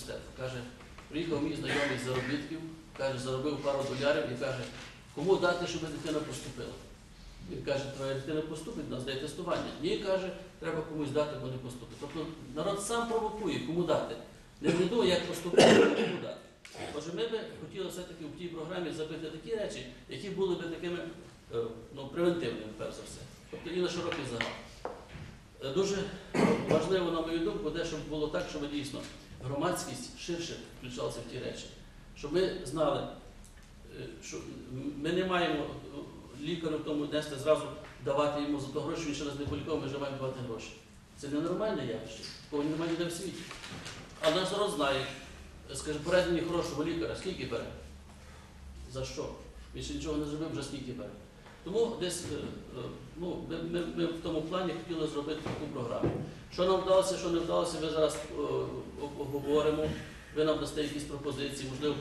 університету. Каже, приїхав мій знайомий з заробітків, каже, заробив пару долярів і каже, кому дати, щоб дитина поступила? Він каже, твоя дитина поступить, нас дає тестування. Ні, каже, треба комусь дати, бо не поступить. Тобто народ сам провокує, кому дати. Не не думає, як поступити, а кому дати. Отже, ми би хотіли все-таки в тій програмі забити такі речі, які були б такими е, ну, превентивними, перш за все. Тобто і на широкий загал. Е, Дуже важливо, на мою думку, те, щоб було так, щоб дійсно громадськість ширше включалася в ті речі. Щоб ми знали, е, що ми не маємо е, лікарю тому нести зразу давати йому за то гроші, він ще раз не полікував, ми вже маємо давати гроші. Це ненормальне явище, такого немає ніде в світі. А наш народ знає, скаже, порадь мені хорошого лікаря, скільки бере? За що? Він ще нічого не зробив, вже скільки бере. Тому десь е, е, ну, ми, ми, в тому плані хотіли зробити таку програму. Що нам вдалося, що не вдалося, ми зараз е, обговоримо. Ви нам дасте якісь пропозиції, можливо,